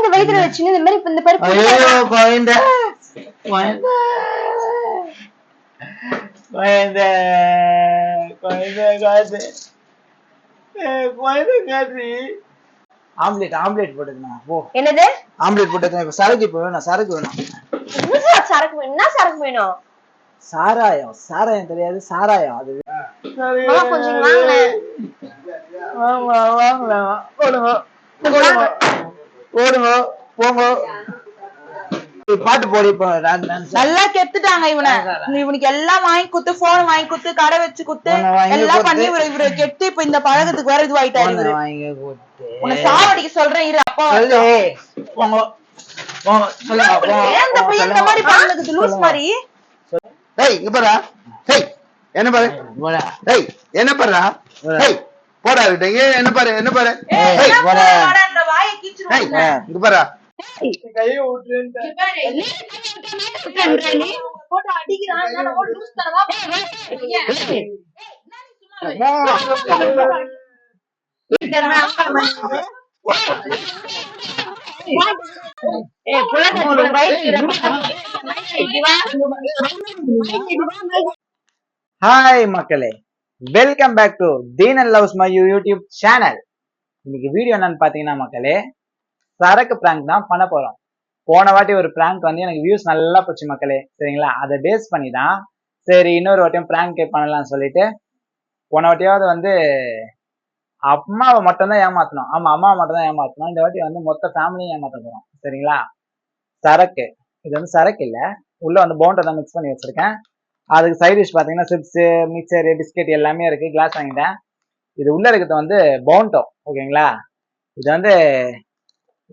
குழந்தை வயித்துல வச்சுன்னு இந்த மாதிரி இந்த பருப்பு ஐயோ குழந்தை. குழந்தை. குழந்தை. குழந்தை காசு குழந்தை காசு ஆம்லெட் ஆம்லெட் போட்டுக்கணும். ஓ என்னது? ஆம்லெட் போட்டுக்கணும். இப்ப சரக்கு இப்ப வேணும். சரக்கு வேணும். சரக்கு? என்ன சரக்கு வேணும்? சாராயம். சாராயம் தெரியாது. சாராயம். அது கொஞ்சம் வாங்களேன். வாங்க வாங்க. ஓடுங்க போங்க. பாட்டு போடி நல்லா கெத்துட்டாங்க இவனை. இவனுக்கு எல்லாம் வாங்கி குத்து போன் வாங்கி குத்து கடை வச்சு குத்து எல்லாம். பண்ணி இவரு இவரு கெட்டு இப்ப இந்த பழக்கத்துக்கு வேற இதுவாயிட்டாரு இவரு. உன்னை சாவடிக்க சொல்றேன் இரு அப்பா. போங்க. பையன் இந்த மாதிரி பண்ணுது லூஸ் மாதிரி? டேய் இங்க பாரு. டேய் என்ன பாரு? டேய் என்ன டேய் போடா டேய் என்ன பாரு என்ன பாரு. இங்க பாரு. ஹாய் மக்களே. Welcome back to Deen and loves my YouTube channel இன்னைக்கு வீடியோ என்னன்னு பாத்தீங்கன்னா மக்களே சரக்கு பிராங்க் தான் பண்ண போறோம். போன வாட்டி ஒரு பிராங்க் வந்து எனக்கு வியூஸ் நல்லா போச்சு மக்களே சரிங்களா? அதை பேஸ் பண்ணி தான் சரி இன்னொரு வாட்டியும் பிராங்க் பண்ணலாம்னு சொல்லிட்டு போன வாட்டியாவது வந்து அம்மாவை மட்டும்தான் ஏமாத்தணும். ஆமா அம்மாவை மட்டும் தான் ஏமாத்தணும். இந்த வாட்டி வந்து மொத்த ஃபேமிலியும் ஏமாத்த போறோம் சரிங்களா? சரக்கு. இது வந்து சரக்கு இல்லை உள்ள வந்து போண்டை தான் மிக்ஸ் பண்ணி வச்சிருக்கேன். அதுக்கு சைட் டிஷ் பார்த்தீங்கன்னா சிப்ஸு மிக்சர் பிஸ்கெட் எல்லாமே இருக்குது கிளாஸ் வாங்கிட்டேன். இது உள்ளே இருக்கிறது வந்து பவுண்டோ ஓகேங்களா இது வந்து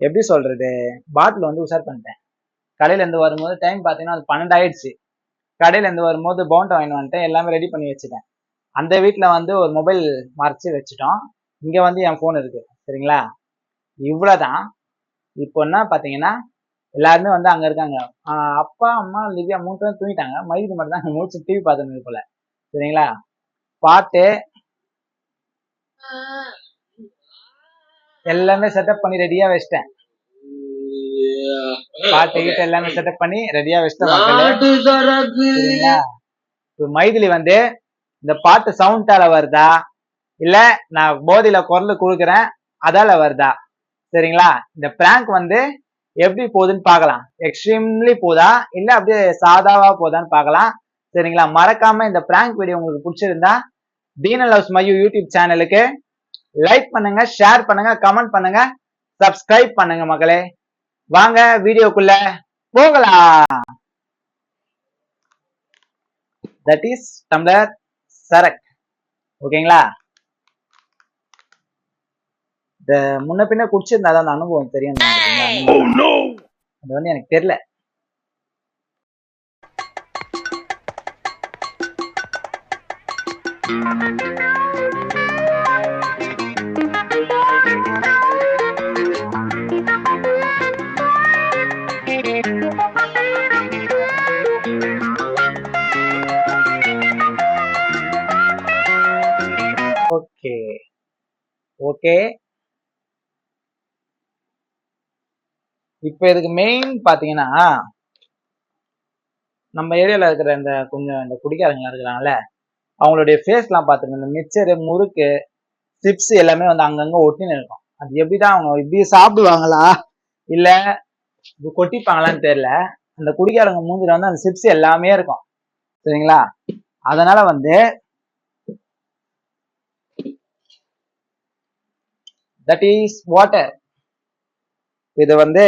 எப்படி சொல்கிறது பாட்டில் வந்து உஷார் பண்ணிட்டேன். கடையிலேருந்து வரும்போது டைம் பார்த்தீங்கன்னா அது பன்னெண்டு ஆயிடுச்சு கடையிலேருந்து வரும்போது பவுண்டோ வாங்கிட்டு வந்துட்டேன். எல்லாமே ரெடி பண்ணி வச்சுட்டேன். அந்த வீட்டில் வந்து ஒரு மொபைல் மறைச்சி வச்சுட்டோம். இங்கே வந்து என் ஃபோன் இருக்குது சரிங்களா? இவ்வளோ தான் இப்போ என்ன பார்த்தீங்கன்னா எல்லாருமே வந்து அங்கே இருக்காங்க. அப்பா அம்மா லிவ்யா மூணு பேரும் தூங்கிட்டாங்க. மைது மட்டும் தான் முடிச்சு டிவி பார்த்துன்னு போல. சரிங்களா? பாட்டு. எல்லாமே செட்டப் பண்ணி ரெடியா வச்சிட்டேன். பாட்டு கீட்டு எல்லாமே செட்டப் பண்ணி ரெடியா வச்சிட்டேன் மைதிலி வந்து இந்த பாட்டு சவுண்டால வருதா? இல்ல நான் போதையில குரல் கொடுக்குறேன் அதால வருதா? சரிங்களா? இந்த பிராங்க் வந்து எப்படி போகுதுன்னு பார்க்கலாம். எக்ஸ்ட்ரீம்லி போதா? இல்லை அப்படியே சாதாவா போதான்னு பார்க்கலாம். சரிங்களா? மறக்காம இந்த பிராங்க் வீடியோ உங்களுக்கு பிடிச்சிருந்தா தீன லவ்ஸ் மையு யூடியூப் சேனலுக்கு லைக் பண்ணுங்க ஷேர் பண்ணுங்க கமெண்ட் பண்ணுங்க சப்ஸ்கிரைப் பண்ணுங்க மக்களே. வாங்க வீடியோக்குள்ள போகலாம். தட் இஸ் டம்ளர் சரக் ஓகேங்களா இந்த முன்ன பின்ன குடிச்சிருந்தா தான் அந்த அனுபவம் தெரியும். அது வந்து எனக்கு தெரியல. ஓகே ஓகே இப்போ இதுக்கு மெயின் பாத்தீங்கன்னா நம்ம ஏரியால இருக்கிற இந்த கொஞ்சம் இந்த குடிக்காரங்க இருக்கிறாங்கல்ல அவங்களுடைய ஃபேஸ்லாம் பார்த்துங்க இந்த மிச்சரு முறுக்கு சிப்ஸ் எல்லாமே வந்து அங்கங்க ஒட்டின்னு இருக்கும் அது எப்படிதான் அவங்க இப்படி சாப்பிடுவாங்களா? இல்ல இது கொட்டிப்பாங்களான்னு தெரியல. அந்த குடிக்காரங்க மூஞ்சில வந்து அந்த சிப்ஸ் எல்லாமே இருக்கும். சரிங்களா? அதனால வந்து தட் இஸ் வாட்டர் இது வந்து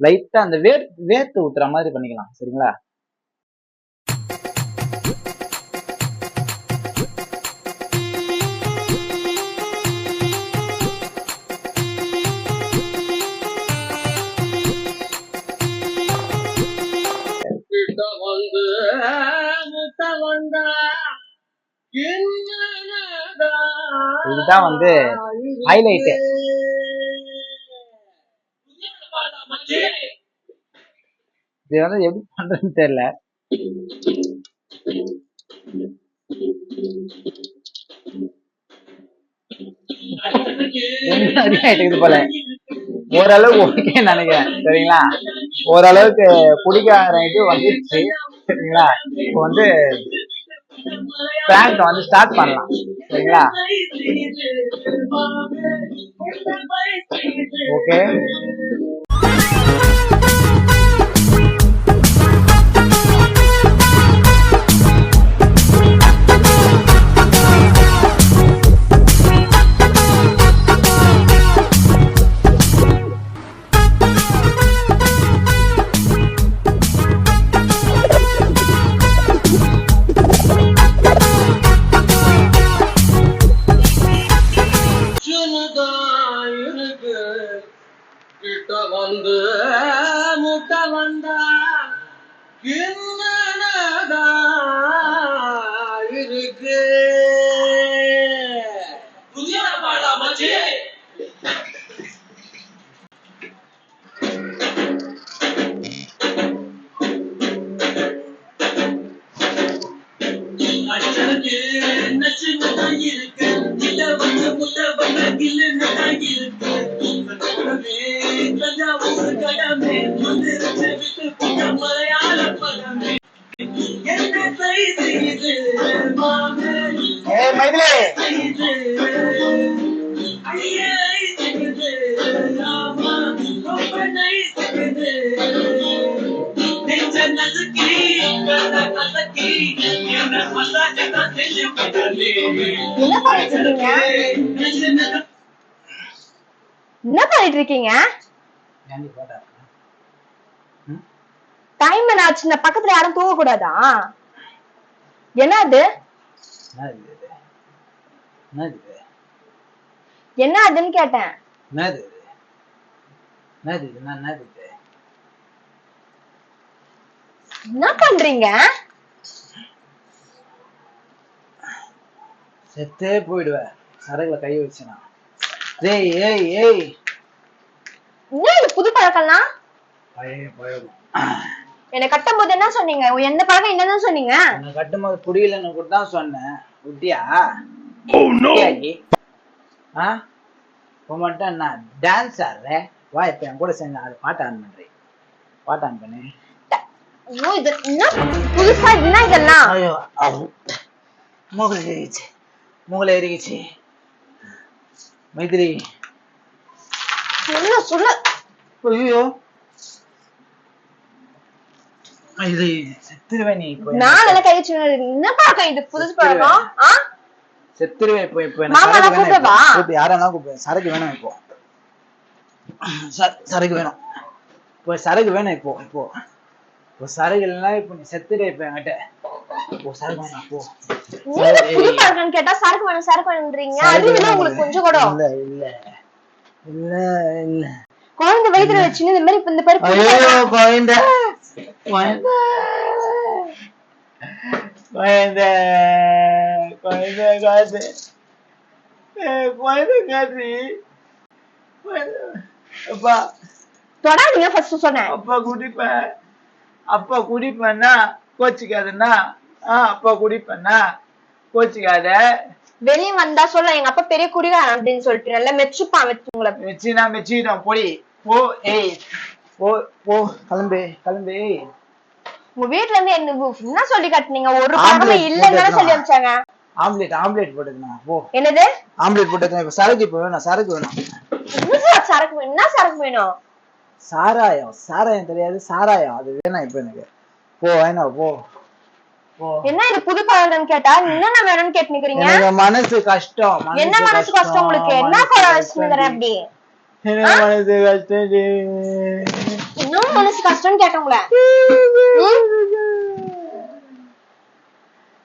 லைட்டா அந்த வேர் வேர்த்து ஊத்துற மாதிரி பண்ணிக்கலாம் சரிங்களா? இதுதான் வந்து ஹைலைட்டு இது வந்து எப்படி பண்றதுன்னு தெரியல. போல. ஓரளவுக்கு ஓகே நினைக்கிறேன். சரிங்களா? ஓரளவுக்கு பிடிக்க ஆரம்பிச்சு வந்துருச்சு. சரிங்களா? இப்போ வந்து பிராங்க வந்து ஸ்டார்ட் பண்ணலாம். சரிங்களா? ஓகே வந்து முட்ட வந்தா என்ன கசக்கி என்ன பண்ணிட்டு இருக்கீங்க டைம் என்ன ஆச்சு? இந்த பக்கத்துல யாரும் தூங்க கூடாதா என்ன அது என்னது இது? என்னது இது? என்ன அதுன்னு கேட்டேன். என்னது? என்னது? என்ன- என்னது? என்ன பண்றீங்க? செத்தே போயிடுவேன். சரகுல கை வச்சுனா. டேய் ஏய் ஏய். என்ன இது புது பழக்கம்லாம் பழைய பழகம் என்னை கட்டும் போது என்ன சொன்னீங்க? எந்த பழக்கம் என்னன்னு சொன்னீங்க? உன்னை கட்டும்போது புரியலன்னு கூட தான் சொன்னேன். விட்டியா? ஆ? இப்போ மட்டும் என்ன டான்ஸ் ஆடுற வா இப்போ என் கூட சேர்ந்து ஆடு. பாட்டு ஆன் பண்றேன். பாட்டு ஆன் பண்ணு. ஐயோ இது என்ன புதுசா என்ன இதெல்லாம்? ஐயோ அவ். மூக்குல ஏறிச்சு மூக்குல ஏறிச்சு மைத்திரி. சொல்ல சொல்ல? ஐயோ. இது இப்போ நான் நல்லா கை வச்சு என்ன பழக்கம் இது புதுசு பழக்கம் ஆ? செத்துருவேன் இப்போ இப்போ மாமா, நான் கூப்பிடவா? இப்போ யாரா கூப்பிடு. சரக்கு வேணும் இப்போ. சரக்கு வேணும். இப்போ சரக்கு வேணும் இப்போ இப்போ. இப்போ சரக்கு இல்லைன்னா இப்போ நீ செத்துரு இப்போ என்கிட்ட. இப்போ சரக்கு வேணும் போ. நீ இந்த புது பழக்கம்னு கேட்டா சரக்கு வேணும் சரக்கு இல்ல உங்களுக்கு கொஞ்சம் கூட. இல்ல இல்ல. இல்ல இல்ல. குழந்தை வயித்துல வச்சுன்னு இந்த மாதிரி இப்ப இந்த பேரு. குழந்தை குழந்தை. குழந்தை. காசு குழந்தை. அப்பா. தொடாதீங்க ஃபர்ஸ்ட் சொன்னேன். அப்பா குடிப்பேன் அப்பா குடிப்பேன்னா கோச்சிக்காதுன்னா ஆ அப்பா குடிப்பேன்னா கோச்சிக்காத. வெளிய வந்தா சொல்ல எங்க அப்பா பெரிய குடிகாரன் அப்படின்னு சொல்லிட்டு நல்லா மெச்சுப்பான் வச்சு உங்களை வச்சுனா வச்சுக்கிட்டோம் போடி. போ ஏய். போ போ கிளம்பு கிளம்பு உங்க வீட்ல இருந்து என்ன என்ன சொல்லி காட்டுனீங்க? ஒரு பழக்கமே இல்லைன்னு சொல்லி. அனுப்பிச்சாங்க. ஆம்லெட் ஆம்லெட் போட்டுக்கணும். போ. என்னது? ஆம்லெட் போட்டுக்கணும். இப்ப சரக்கு இப்போ வேணும் சரக்கு வேணும். என்ன சார் சரக்கு வேணும் என்ன சரக்கு வேணும்? சாராயம். சாராயம் தெரியாது சாராயம். அது வேணாம் இப்ப எனக்கு. போ வேணாம் போ. என்ன இது புது பழக்கம்னு கேட்டா என்னென்ன வேணும்னு கேட்டு நிக்கிறீங்க எனக்கு மனசு கஷ்டம் என்ன மனசு கஷ்டம் உங்களுக்கு? என்ன வச்சுருக்கிற டி. அப்படி? எனக்கு மனசு கஷ்டம். இன்னும் மனசு கஷ்டம்னு எனக்கு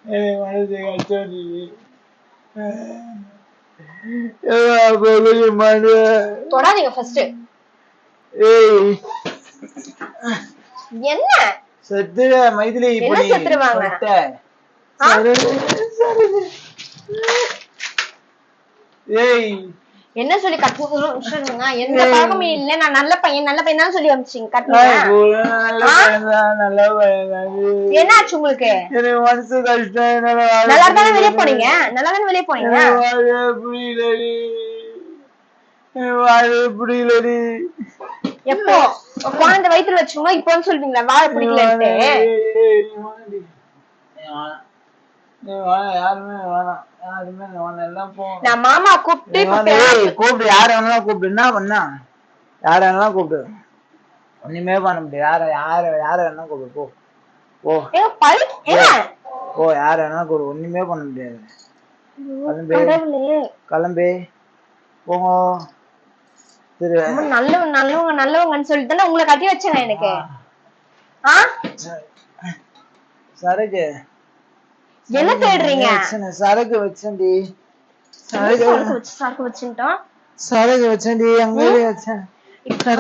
மனசு மனு. தொடாதீங்க ஃபர்ஸ்ட் ஏய் என்ன செத்துற மைதிலி என்ன இப்படி செத்துருவாங்க? ஏய் என்ன சொல்லி கட்டுங்க எந்த பழக்கமே இல்ல. நான் நல்ல பையன் நல்ல பையன் தான் சொல்லி அனுப்பிச்சிங்க நான் கட்டுங்க கூட நல்ல ஆ? பையன்தான், நல்ல பையன்தான். என்ன ஆச்சு உங்களுக்கு? நல்லா தானே வெளியே. போனீங்க? நல்லா தானே வெளியே போனீங்க? புரியலடி. எப்போ? குழந்தை வயித்துல வச்சுக்கணும் இப்போ வந்து சொல்வீங்களா வாழ பிடிக்கலன்ட்டு. யாருமே வேணாம். நான் மாமா கூப்பிட்டு யார வேணாலும் கூப்பிடு. என்ன பண்ணா? யார வேணாலும் கூப்பிடு. ஒண்ணுமே பண்ண முடியாது. யார யார யார வேணாலும் கூப்பிடு. போ. ஏங்க போ. யார வேணாலும் கூப்பிடு. ஒண்ணுமே பண்ண முடியாது. கிளம்பு. கிளம்பு. போங்க. நல்லவங்க நல்லவங்க நல்லவங்கன்னு சொல்லிட்டு தானே உங்களை கட்டி வச்சேங்க எனக்கு. ஆ. சரக்கு. என்ன தேடுறீங்க? சரக்கு வச்சேன்டி. சரக்கு வச்சு சரக்கு வச்சுட்டோம் சரக்கு வச்சேன்டி அங்கே வச்சேன். இப்போ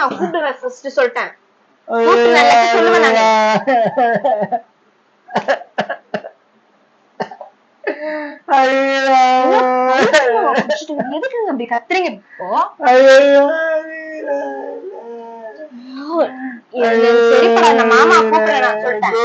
நான் கூப்பிடுவேன் ஃபர்ஸ்ட் சொல்லிட்டேன். எதுக்குங்க அப்படி கத்துறீங்க இப்போ? நான் மாமா கூப்பிடுறேன் நான் சொல்லிட்டேன்.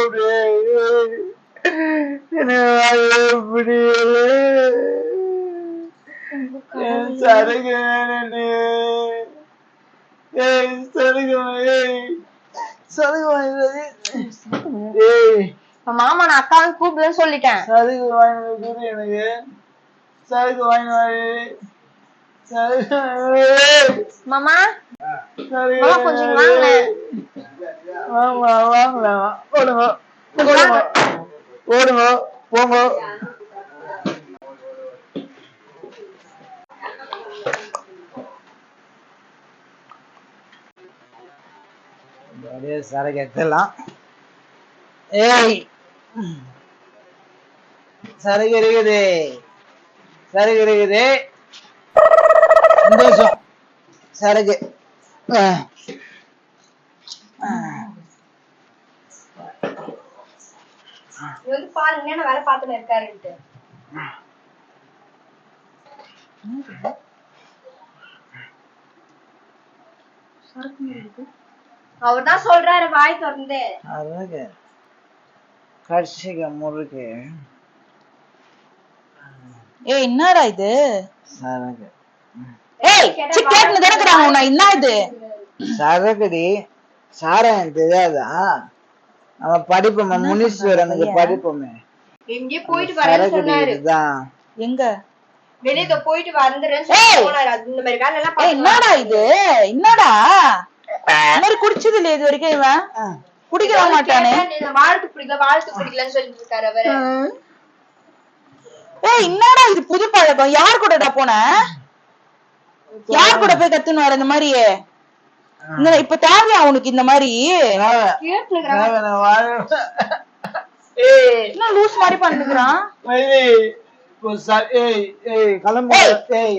இப்ப மாமா நான் அக்காவும் கூப்பிடுன்னு சொல்லிட்டேன். சரக்கு வாங்கி கொடு எனக்கு. சரக்கு வாங்கி மாமா? மாமா கொஞ்சம் வாங்களேன். வாங்கலாம் வாங்கலாம் ஓடுங்க போங்க. அப்படியே சரக்கு எடுத்துடலாம் ஏய். சரக்கு இருக்குது சரக்கு இருக்குது சந்தோஷம் சரக்கு ஆ. இது வந்து பாருங்க என்ன வேலை பார்த்துட்டு இருக்காருன்ட்டு. அவர் தான் சொல்றாரு வாய் திறந்து. அழகு. கர்ஷிக முருகு ஏய் என்னடா இது? சரகு ஏய் சி கேட்டுன்னு தானே உன்னை. என்ன இது? சரகுடி சாராயம் தெரியாதா? அவன் படிப்போமே முனீஸ்வரனுக்கு படிப்போமே. எங்கேயோ போயிட்டு வரேன்னு சொன்னாரு. எங்க? வெளியே இதோ போயிட்டு அது இந்த மாதிரி வேலை எல்லாம் என்னடா இது? என்னடா? இந்த மாதிரி குடிச்சது இல்லையா இது வரைக்கும் இவன்? குடிக்க மாட்டானே. வாழ்த்து பிடிக்கல வாழ்த்து பிடிக்கலன்னு சொல்லிட்டு இருக்காரு அவரு ஏய் என்னடா இது புது பழக்கம்? யார் கூடடா போன? யார் கூட போய் கத்துன்னு வர இந்த மாதிரி இந்த இப்ப தேவையா உனக்கு இந்த மாதிரி? லூஸ் மாதிரி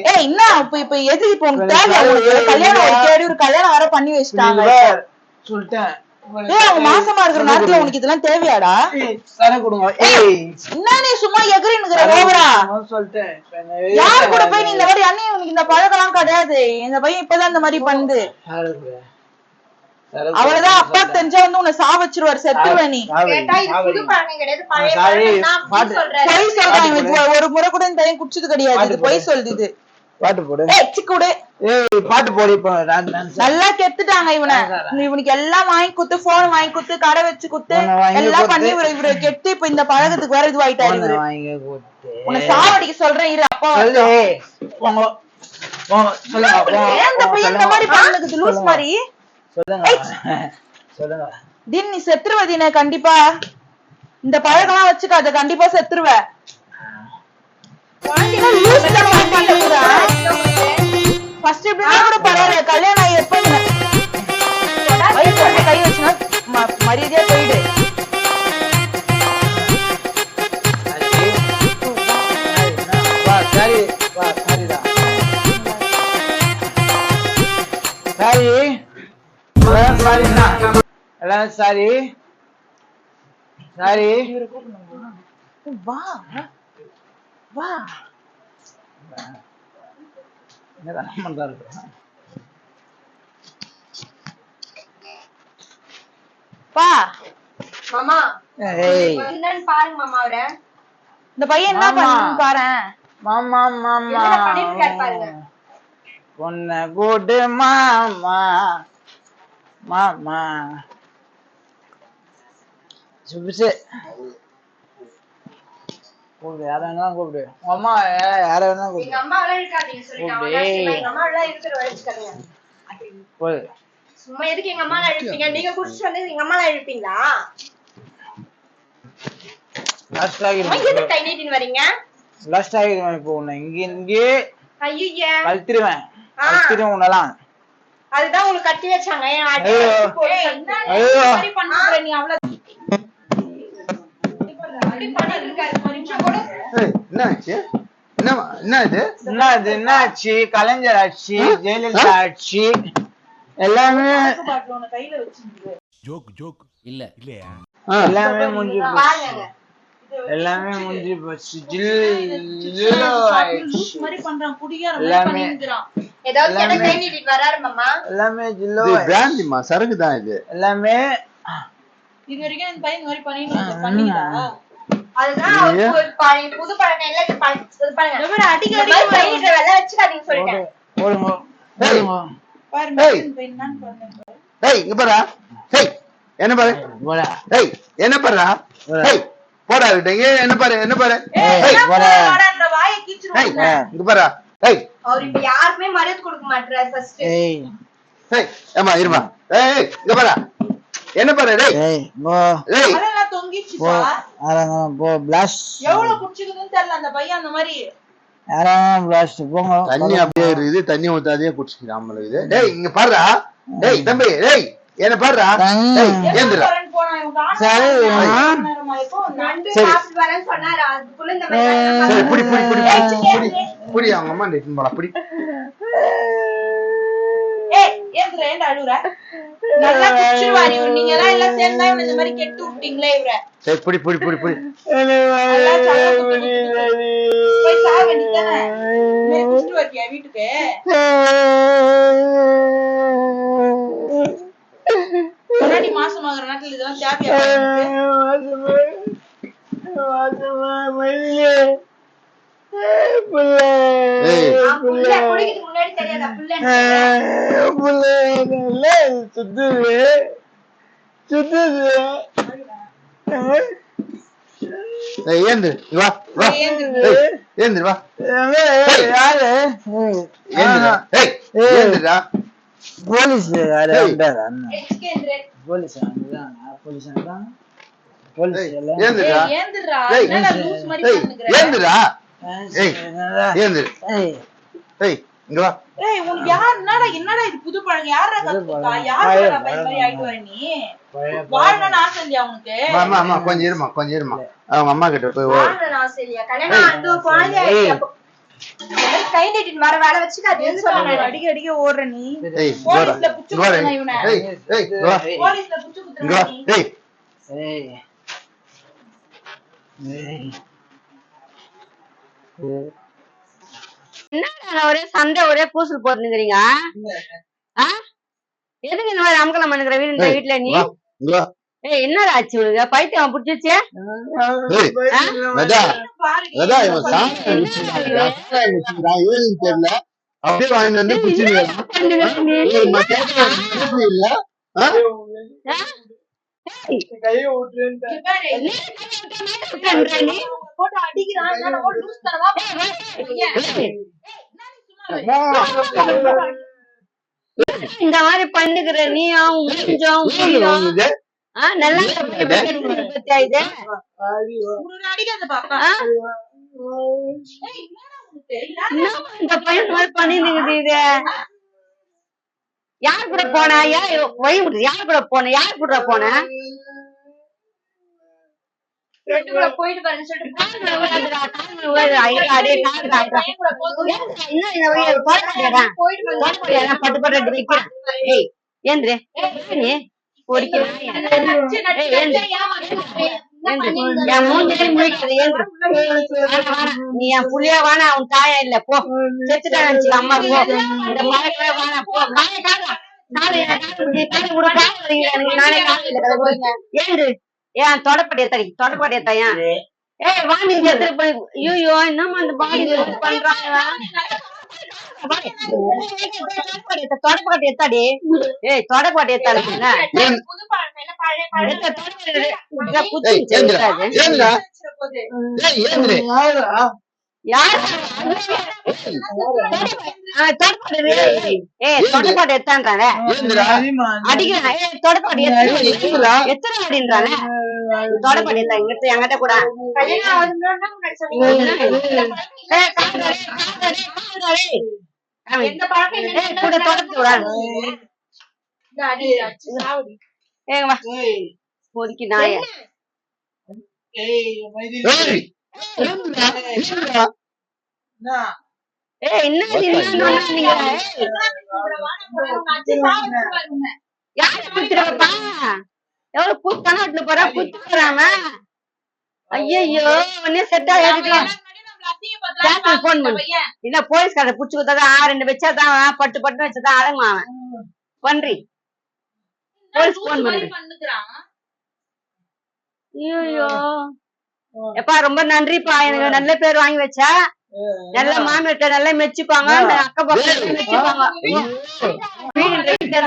ஏய் என்ன? இப்ப இப்ப எது? இப்ப உனக்கு தேவையா? கல்யாணம் ஒரு கல்யாணம் வர பண்ணி வச்சுட்டாங்க. சொல்லிட்டேன். ஏய் அவங்க மாசமா இருக்கிற நேரத்துல உனக்கு இதெல்லாம் தேவையாடா? கொடுங்க. ஏய் என்ன நீ சும்மா எகிரின்னுக்கிற ஓவரா நான் சொல்லிட்டேன். இப்ப என்ன யார் கூட போய் நீ இந்த மாதிரி அண்ணி உனக்கு இந்த பழக்கம்லாம் கிடையாது. இந்த பையன் இப்பதான் இந்த மாதிரி பண்ணுது அவ்வளவுதான். அப்பா தெரிஞ்சா வந்து உன்னை சா வச்சிருவாரு செத்துருவ நீ. பழக்கம் பழக்கம் பொய் சொல்றான் ஒரு முறை கூட இந்த பையன் குடிச்சது கிடையாது. இது பொய் சொல்லுது இது. பாட்டு போடு. ஏய் சிக்குடு ஏய் பாட்டு போடு இப்போ. நல்லா கெத்துட்டாங்க இவனை. இவனுக்கு எல்லாம் வாங்கி குத்து போன் வாங்கி குத்து கடை வச்சு குத்து எல்லாம். பண்ணி இவரு இவரு கெட்டு இப்ப இந்த பழக்கத்துக்கு வேற இதுவாயிட்டாரு இவரு. உன்னை சாவடிக்க சொல்றேன் இரு அப்பா. சொல்லு இந்த பையன் இந்த மாதிரி பண்ணுது லூஸ் மாதிரி. சொல்லுங்க. சொல்லுங்க. தின் நீ செத்துருவ தின கண்டிப்பா. இந்த பழக்கம்லாம் வச்சுக்காத கண்டிப்பா செத்துருவ. ஃபர்ஸ்ட் இப்படினா கூட பரவாயில்ல. கல்யாணம் ஆகி எப்ப வந்து கை வச்சுனா மரியாதையா போயிடு. சரி. வா சரிடா சாரி. எல்லாம் சாரி. சாரி. வா. வா. மாமா. என்னன்னு பாருங்க மாமா அவரை. இந்த பையன் என்ன. பண்ணு பாரேன் மாமா மாமா. பாருங்க. பொண்ண மாமா. மாமா. சுபிச்சு கூப்பிடு யார வேணா கூப்பிடு. உங்க அம்மா யா- யார வேணா எங்க கூப்பிடு அம்மா எல்லாம் இருக்காதீங்க சொல்லிட்டு ஓ, அவன் டேய். தான் எங்க அம்மா எல்லாம் இருக்கிற வச்சுக்காதீங்க போது. சும்மா எதுக்கு எங்க அம்மா எல்லாம் எழுப்பீங்க நீங்க குடிச்சிட்டு வந்து எங்க அம்மா எல்லாம் எழுப்பீங்களா லாஸ்ட் அம்மா, ஆகிடுவேன் எதுக்கு கை நீட்டின்னு வரீங்க? லாஸ்ட் ஆகிடுவேன் இப்போ உன்னை? இங்க இங்கே ஐயா கழுத்திடுவேன் ஆ. கழுத்திடுவேன் உன்னெல்லாம். அதுதான் உங்களுக்கு கட்டி வச்சாங்க. ஏன் இருக்காரு. நிமிஷம் கூட ஏய், என்ன ஆச்சு என்னம்மா என்ன இது என்ன இது என்ன ஆச்சு கலைஞர் ஆட்சி ஜெயலலிதா ஆட்சி எல்லாமே ஜோக் ஜோக். இல்ல இல்லையா? ஆ, எல்லாமே முடிஞ்சு போச்சு. முடிஞ்சு போச்சு. ஜில்லு இது ஆயிடுச்சு. பிராந்திமா சரக்கு தான் இது எல்லாமே இது வரைக்கும் பையன் இந்த மாதிரி பண்ணிட்டு பண்ணீங்களா என்ன பாரு? என்ன பாருடா? போடா என்ன பாரு என்ன பாரு? வாயை இங்க பாரா. ஏய் அவர் இப்ப யாருக்குமே மரியாதை கொடுக்க மாட்டாரு ஃபர்ஸ்ட் ஏய். ஏய் ஏமா இருமா. ஏய் ஏய், இங்க பாரா. என்ன பாரு டேய். ஏய் அதெல்லாம் போ தொங்கிச்சுப்பா யாராங்க போ பிளாஸ் எவ்வளவு குடிச்சுக்குதுன்னு தெரியல அந்த பையன் அந்த மாதிரி யாராங்க பிளாஸ் போங்க தண்ணி அப்படியே இருக்குது தண்ணி ஊத்தாதே குடிச்சுக்கிறான் இது டேய் இங்க பாருடா டேய் தம்பி டேய் என்ன பாருடா. டேய் ஏந்திரா. சரி, சரி. சாப்பிட்டு வரேன்னு சொன்னாரு அதுக்குள்ள இந்த மாதிரி சரி வேலை புடி புடி புடி ஏய், புடி சிக்கன் புடி புடி அவங்க அம்மா போடா புடி ஏய், ஏந்திர, ஏன்டா அழுவுற? நல்லா குடிச்சிருவாரு இவரு. நீங்க எல்லாம் எல்லாம் சேர்ந்தா இவனை இந்த மாதிரி கெட்டு விட்டீங்களே இவரை. சரி புடி புடி புடி புடி. போய் சாக வீட்டுக்கு? முன்னாடி இதெல்லாம் தேவையா பையனுக்கு? ஏய் சுத்துது. சுத்துது. ஏய் ஏந்திரு வா வா. ஏந்திரு. ஏய் ஏந்திரு வா. யாரு? ஏந்திரா ஏய் ஏந்திரா போலீஸ் யாரு? போலீஸ் போலீஸ் ஏந்திரா ஏந்திரா. ஏய். என்னடா லூஸ் மாதிரி ஏய் பண்ணுகிற? ஏந்திரா ஏய். என்னடா? ஏந்திரு ஏய் ஏய் இங்க வா. ஏய், உனக்கு யார் என்னடா என்னடா இது புது பழக்கம் யாரா கத்துக்கா ஆயிட்டு நீ? ஆசை இல்லையா உனக்கு? அம்மா அம்மா கொஞ்சம் இருமா கொஞ்சம் இருமா. அவங்க அம்மா கிட்ட போய் ஓ- வாழ்றேன் நான் சரியா கல்யாணம் ஆனது ஒரு குழந்தை ஆயிடுச்சு அப்போ. இந்த மாதிரி கை நீட்டிட்டு வர வேலை வச்சுக்காதீங்கன்னு சொன்னாங்க அடிக்க அடிக்க ஓடுற நீ. ஏய் இங்க வாடா. போலீஸ்ல புடிச்சு இங்க வாடா. குத்துங்க இவனை. ஏய் ஏய் இங்க வா. போலீஸ்ல புடிச்சு இங்க வா. குத்துறா நீ. ஏய். ஏய். ஏய். என்னடா ஒரே சண்டை ஒரே பூசல் போட்டுக்கிறீங்க ஆ எதுக்கு இந்த மாதிரி அமக்கலம் பண்ணுகிற வீடு இந்த வீட்டுல நீ ஏய் என்னடா ஆச்சு உனக்கு பைத்தியம் பிடிச்சிச்சு தெரியல அப்படியே வந்து நீ போட்டு அடிக்கிறான் என்னடா லூஸ் இந்த மாதிரி பண்ணுகிற மூஞ்சும் இது ஆ, நல்லா பத்தியா இது அடிக்காத பாப்பா இந்த பையன் இந்த மாதிரி பண்ணிருக்குது இது யார் கூட போன ஏன் வழி விடுது யார் கூட போன யார் கூட போன ஏய், ஏந்திரு. நீ. என் புள்ளையா அவன் தாயா இல்ல போ செத்துட்டா நினைச்சுக்க அம்மா போ இந்த மழைக்கே வேணாம் போ காலை காலை காலை காலை காலை விடு காலை வைங்க. எனக்கு நானே காலை ஏன் தொடப்படிய தடி தொடப்படிய தையன் ஏய் வாண்டி எடுத்துட்டு போய் ஐயோ என்னம்மா அந்த பாடி பண்றாங்க? தொடப்பாட்டு எத்தாடி ஏய் தொடப்பாட்டு எத்தாடி ஏன் புது எத்தான்றானே ஏந்திரா. அடிக்கிறான். ஏய் தொடப்பாட்டு எத்தனை தொடப்பாட்டு எத்தா இங்க என்கிட்ட கூட. கூட ஏய், வா. பொறுக்கி நாய. எவ்வளவு கூத்தானா விட்டுட்டு போறா, குத்து போறாம. உடனே set ஆகாதுக்கலாம். ஸ்டேஷனுக்கு phone பண்ணு. இல்ல, போலீஸ்காரரை புடிச்சு குத்தாதான், ஆ, ரெண்டு வச்சாதான், பட்டு பட்டு வச்சாதான் அடங்குவான் அவன். பன்றி. போலீஸ் phone பண்ணு. ஐயையோ. எப்பா ரொம்ப நன்றிப்பா. எனக்கு நல்ல பேர் வாங்கி வச்சா. நல்ல மாமியார்ட்ட நல்லா மெச்சுப்பாங்க. அக்கா பக்கம் மெச்சுப்பாங்க. ரெண்டு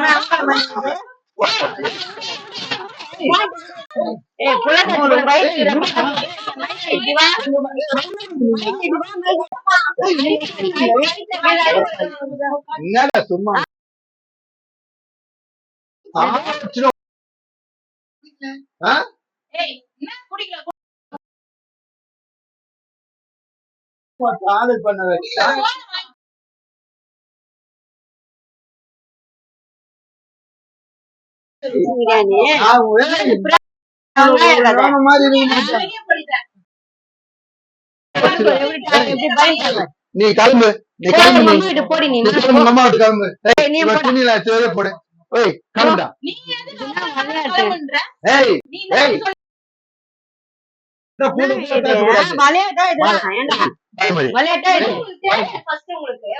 காதல் பண்ண வச்சா. நீ கிளம்பு. நீ கிளம்பு நீ. கிளம்பு அம்மா வீட்டு கிளம்பு. துணியில சேர போடு. ஏய் கிளம்புடா. ஏய் ஏய். விளையாட்டா. விளையாட்டா இது? ஃபர்ஸ்ட் உங்களுக்கு.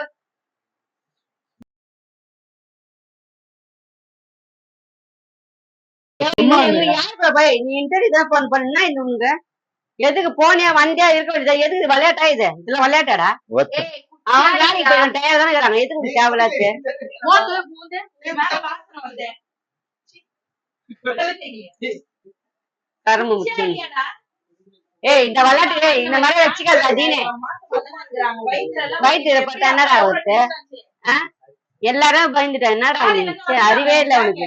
நீ யார் பாப்பா நீ இன்டர்வியூ தான் போன் பண்ணா இந்த உனக்கு? எதுக்கு போனியா வந்தியா இருக்க வேண்டியதா? எதுக்கு விளையாட்டா இது? இதெல்லாம் விளையாட்டாடா. அவன் வேலைக்கு போய் டயர் தானே இருக்கிறாங்க எதுக்கு தேவையில்லாச்சு கரும்பு முக்கியம் ஏய் இந்த விளையாட்டு இந்த மாதிரி வச்சுக்காத தீனே. வயிற்றுல பார்த்தா என்னடா ஆகுது எல்லாரும் பயந்துட்டா என்னடா உனக்கு அறிவே இல்ல உனக்கு.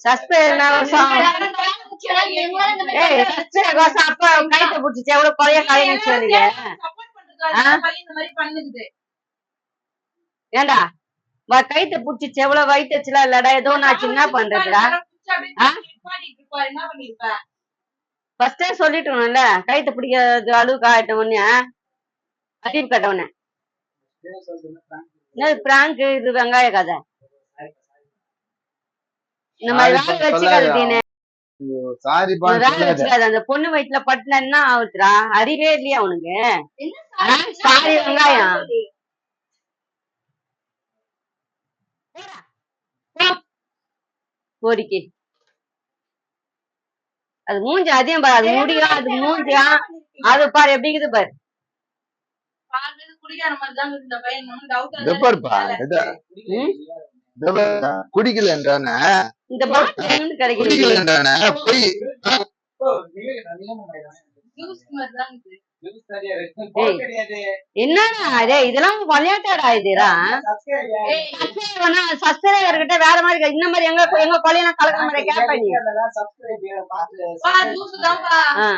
சஸ்பெண்ட் ஏய் சஸ்பெண்ட் கோசம் அப்பா கைத்த புடிச்சிச்சு? எவ்வளவு குறைய கலைஞச்சு நீங்க ஏண்டா வா கைத்த புடிச்சிச்சு எவ்வளவு வயிற்றுச்சுலாம் இல்லடா? ஏதோ ஒண்ணு ஆச்சு. என்ன பண்றதுடா? ஃபர்ஸ்டே சொல்லிட்டோம்ல கைத்த பிடிக்காத அளவுக்கு ஆயிட்ட உடனே அறிவு கட்டவனே என்னது பிராங்க் இது வெங்காய கதை. இந்த மாதிரி வேலை சொல்லாத. வச்சுக்காது தீனே சாரி இந்த பான்னு வேலை சொல்லாத. வச்சுக்காது அந்த பொண்ணு வயிற்றுல பட்டுனா என்ன ஆகுதுடா? அறிவே இல்லையா உனக்கு? சாரி வெங்காயம். கோரிக்கை அது மூஞ்சி அதையும் பாரு அது முடியும் அது மூஞ்சியா அது பாரு எப்படி இருக்குது பாரு. பாருடா. குடிக்கலன்றானே இந்த கிடைக்குது குடிக்கலன்றானே போய் என்னடா அதே இதெல்லாம் விளையாட்டாடா இதுடா சப்ஸ்கிரைபர் கிட்ட வேற மாதிரி. இந்த மாதிரி எங்க எங்க கொலையெல்லாம் கலக்கிற மாதிரி கேட்ப நீ. ஆ.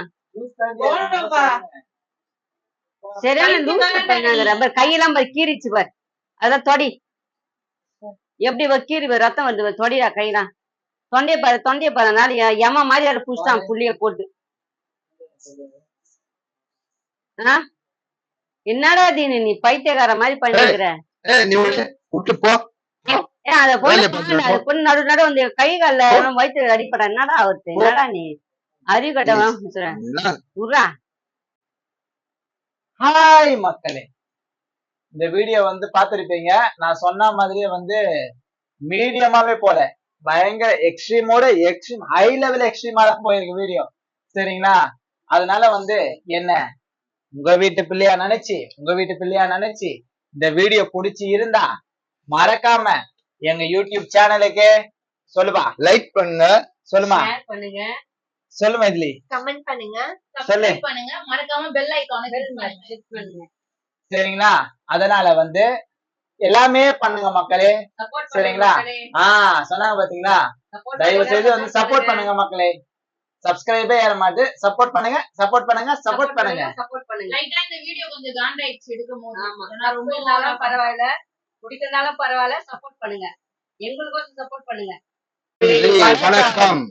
சரியான கையெல்லாம் பாரு கீறிச்சு பாரு. அதான் தொடி. எப்படி கீறி ரத்தம் வருது தொடிடா கையெல்லாம் தொண்டைய பாரு தொண்டைய பாரு அதனால எம மாதிரி அதை புடிச்சிட்டான் புள்ளிய போட்டு. என்னடா தீனு நீ பைத்தியக்கார மாதிரி பண்ணிக்கிற ஏய், நீ விட்டு விட்டு போ. ஏன் அத பொண்ணு அது நடு நடு வந்து கை கால்ல வயிற்று அடிப்படா. என்னடா ஆகுது என்னடா நீ? அறிவு கட்டவன் ஹாய் மக்களே. இந்த வீடியோ வந்து பார்த்திருப்பீங்க. நான் சொன்ன மாதிரியே வந்து மீடியமாவே போல. பயங்கர எக்ஸ்ட்ரீமோட எக்ஸ்ட்ரீம் ஹை லெவல் எக்ஸ்ட்ரீமா தான் போயிருக்கு வீடியோ. சரிங்களா? அதனால வந்து என்ன? உங்க வீட்டு பிள்ளையா நினைச்சு உங்க வீட்டு பிள்ளையா நினைச்சு இந்த வீடியோ புடிச்சு இருந்தா மறக்காம எங்க யூடியூப் சேனலுக்கு சொல்லுப்பா. லைக் பண்ணுங்க. சொல்லுமா. ஷேர் பண்ணுங்க. சொல்லுமா இதுலி. கமெண்ட் பண்ணுங்க. சொல்லு. பண்ணுங்க. மறக்காம பெல் ஐகானை பண்ணுங்க. சரிங்களா? அதனால வந்து எல்லாமே பண்ணுங்க மக்களே. சரிங்களா? ஆஹ் சொன்னாங்க பாத்தீங்களா? தயவு செய்து வந்து சப்போர்ட் பண்ணுங்க மக்களே. சப்ஸ்கிரைபே ஏற மாட்டு சப்போர்ட் பண்ணுங்க. சப்போர்ட் பண்ணுங்க. சப்போர்ட் பண்ணுங்க. சப்போர்ட் பண்ணுங்க. லைட்டா இந்த வீடியோ கொஞ்சம் காண்டாயிடுச்சு எடுக்கும் போது ஆமா. ரொம்ப இருந்தாலும் பரவாயில்ல. பிடிக்கிறதாலும் பரவாயில்ல. சப்போர்ட் பண்ணுங்க. எங்களுக்கும் சப்போர்ட் பண்ணுங்க. வணக்கம்.